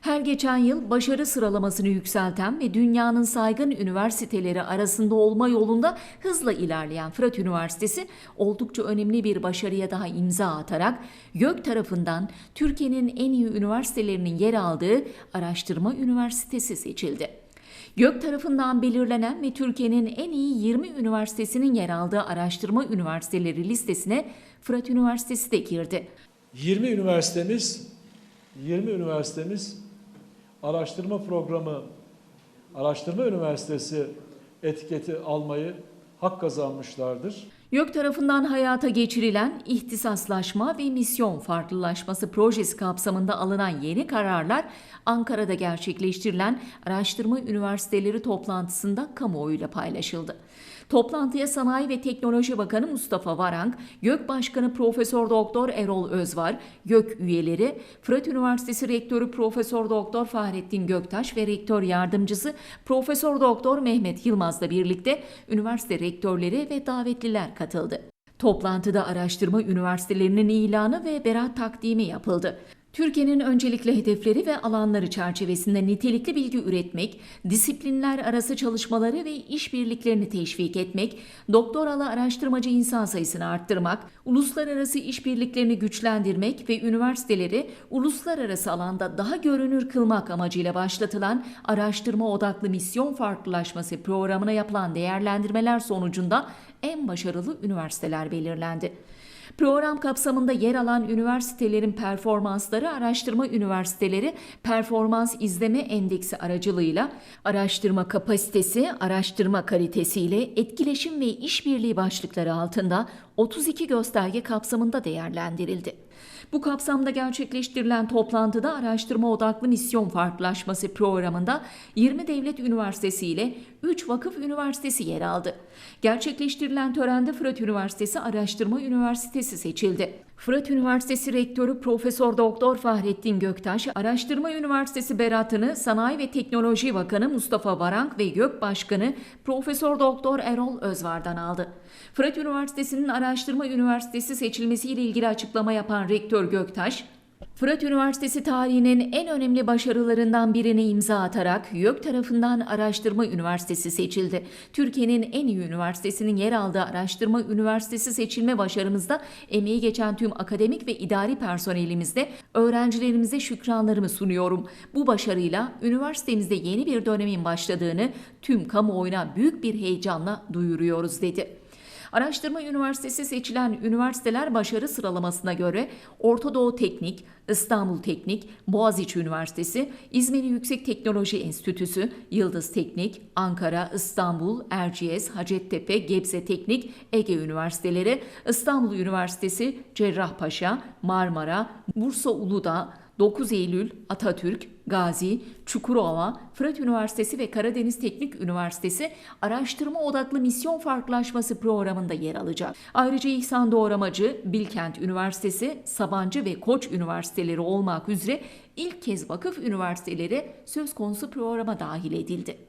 Her geçen yıl başarı sıralamasını yükselten ve dünyanın saygın üniversiteleri arasında olma yolunda hızla ilerleyen Fırat Üniversitesi oldukça önemli bir başarıya daha imza atarak YÖK tarafından Türkiye'nin en iyi üniversitelerinin yer aldığı araştırma üniversitesi seçildi. YÖK tarafından belirlenen ve Türkiye'nin en iyi 20 üniversitesinin yer aldığı araştırma üniversiteleri listesine Fırat Üniversitesi de girdi. 20 üniversitemiz 20 üniversitemiz araştırma programı araştırma üniversitesi etiketi almayı hak kazanmışlardır. YÖK tarafından hayata geçirilen ihtisaslaşma ve misyon farklılaşması projesi kapsamında alınan yeni kararlar Ankara'da gerçekleştirilen araştırma üniversiteleri toplantısında kamuoyuyla paylaşıldı. Toplantıya Sanayi ve Teknoloji Bakanı Mustafa Varank, YÖK Başkanı Profesör Doktor Erol Özvar, YÖK üyeleri, Fırat Üniversitesi Rektörü Profesör Doktor Fahrettin Göktaş ve Rektör Yardımcısı Profesör Doktor Mehmet Yılmaz'la birlikte üniversite rektörleri ve davetliler katıldı. Toplantıda araştırma üniversitelerinin ilanı ve berat takdimi yapıldı. Türkiye'nin öncelikli hedefleri ve alanları çerçevesinde nitelikli bilgi üretmek, disiplinler arası çalışmaları ve işbirliklerini teşvik etmek, doktoralı araştırmacı insan sayısını arttırmak, uluslararası işbirliklerini güçlendirmek ve üniversiteleri uluslararası alanda daha görünür kılmak amacıyla başlatılan araştırma odaklı misyon farklılaşması programına yapılan değerlendirmeler sonucunda en başarılı üniversiteler belirlendi. Program kapsamında yer alan üniversitelerin performansları araştırma üniversiteleri performans izleme endeksi aracılığıyla araştırma kapasitesi, araştırma kalitesiyle etkileşim ve işbirliği başlıkları altında 32 gösterge kapsamında değerlendirildi. Bu kapsamda gerçekleştirilen toplantıda araştırma odaklı misyon farklılaşması programında 20 devlet üniversitesi ile 3 vakıf üniversitesi yer aldı. Gerçekleştirilen törende Fırat Üniversitesi Araştırma Üniversitesi seçildi. Fırat Üniversitesi Rektörü Profesör Doktor Fahrettin Göktaş, Araştırma Üniversitesi beratını Sanayi ve Teknoloji Bakanı Mustafa Varank ve YÖK Başkanı Profesör Doktor Erol Özvar'dan aldı. Fırat Üniversitesi'nin Araştırma Üniversitesi seçilmesiyle ilgili açıklama yapan Rektör Göktaş, Fırat Üniversitesi tarihinin en önemli başarılarından birini imza atarak YÖK tarafından Araştırma Üniversitesi seçildi. Türkiye'nin en iyi üniversitesinin yer aldığı Araştırma Üniversitesi seçilme başarımızda emeği geçen tüm akademik ve idari personelimizde öğrencilerimize şükranlarımı sunuyorum. Bu başarıyla üniversitemizde yeni bir dönemin başladığını tüm kamuoyuna büyük bir heyecanla duyuruyoruz dedi. Araştırma Üniversitesi seçilen üniversiteler başarı sıralamasına göre Orta Doğu Teknik, İstanbul Teknik, Boğaziçi Üniversitesi, İzmir Yüksek Teknoloji Enstitüsü, Yıldız Teknik, Ankara, İstanbul, Erciyes, Hacettepe, Gebze Teknik, Ege Üniversiteleri, İstanbul Üniversitesi, Cerrahpaşa, Marmara, Bursa Uludağ, 9 Eylül, Atatürk, Gazi, Çukurova, Fırat Üniversitesi ve Karadeniz Teknik Üniversitesi araştırma odaklı misyon farklılaşması programında yer alacak. Ayrıca İhsan Doğramacı, Bilkent Üniversitesi, Sabancı ve Koç Üniversiteleri olmak üzere ilk kez vakıf üniversiteleri söz konusu programa dahil edildi.